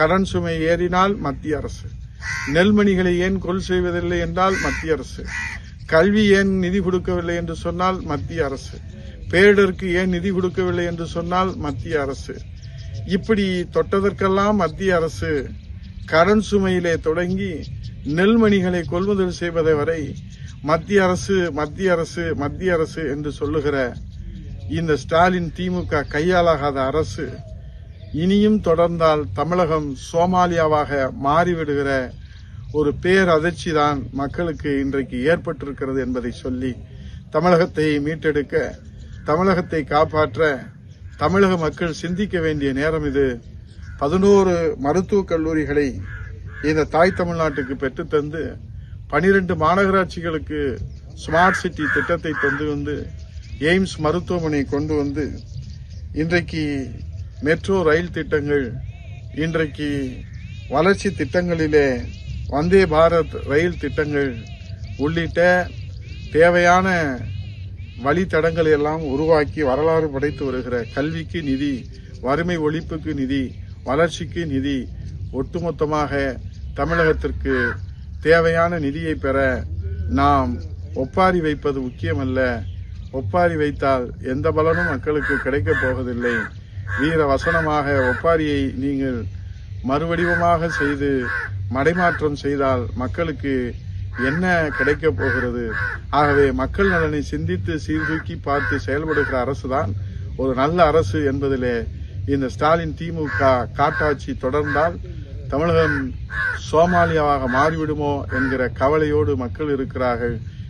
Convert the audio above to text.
கடன் சுமை ஏறினால் மத்திய அரசு. நெல்மணிகளை ஏன் கொள் செய்வதில்லை என்றால் மத்திய அரசு. கல்வி ஏன் நிதி கொடுக்கவில்லை என்று சொன்னால் மத்திய அரசு. பேரிடருக்கு ஏன் நிதி கொடுக்கவில்லை என்று சொன்னால் மத்திய அரசு. இப்படி தொட்டதற்கெல்லாம் மத்திய அரசு கடன் சுமையிலே தொடங்கி நெல்மணிகளை கொள்முதல் செய்வதை வரை மத்திய அரசு மத்திய அரசு மத்திய அரசு என்று சொல்லுகிற இந்த ஸ்டாலின் திமுக கையாளாகாத அரசு இனியும் தொடர்ந்தால் தமிழகம் சோமாலியாவாக மாறிவிடுகிற ஒரு பேரதிர்ச்சி தான் மக்களுக்கு இன்றைக்கு ஏற்பட்டிருக்கிறது என்பதை சொல்லி தமிழகத்தை மீட்டெடுக்க தமிழகத்தை காப்பாற்ற தமிழக மக்கள் சிந்திக்க வேண்டிய நேரம் இது. பதினோரு மருத்துவக் கல்லூரிகளை இந்த தாய் தமிழ்நாட்டுக்கு பெற்றுத்தந்து பனிரெண்டு மாநகராட்சிகளுக்கு ஸ்மார்ட் சிட்டி திட்டத்தை தந்து வந்து எய்ம்ஸ் மருத்துவமனை கொண்டு வந்து இன்றைக்கு மெட்ரோ ரயில் திட்டங்கள் இன்றைக்கு வளர்ச்சி திட்டங்களிலே வந்தே பாரத் ரயில் திட்டங்கள் உள்ளிட்ட தேவையான வழித்தடங்களை எல்லாம் உருவாக்கி வரலாறு படைத்து வருகிற கல்விக்கு நிதி வறுமை ஒழிப்புக்கு நிதி வளர்ச்சிக்கு நிதி ஒட்டுமொத்தமாக தமிழகத்திற்கு தேவையான நிதியை பெற நாம் ஒப்பாரி வைப்பது முக்கியமல்ல. ஒப்பாரி வைத்தால் எந்த பலனும் மக்களுக்கு கிடைக்கப் போவதில்லை. வீர வசனமாக ஒப்பாரியை நீங்கள் மறுவடிவமாக செய்து மடைமாற்றம் செய்தால் மக்களுக்கு என்ன கிடைக்கப் போகிறது? ஆகவே மக்கள் நலனை சிந்தித்து சீர்தூக்கி பார்த்து செயல்படுகிற அரசுதான் ஒரு நல்ல அரசு என்பதிலே இந்த ஸ்டாலின் திமுக காட்டாட்சி தொடர்ந்தால் தமிழகம் சோமாலியாவாக மாறிவிடுமோ என்கிற கவலையோடு மக்கள் இருக்கிறார்கள்.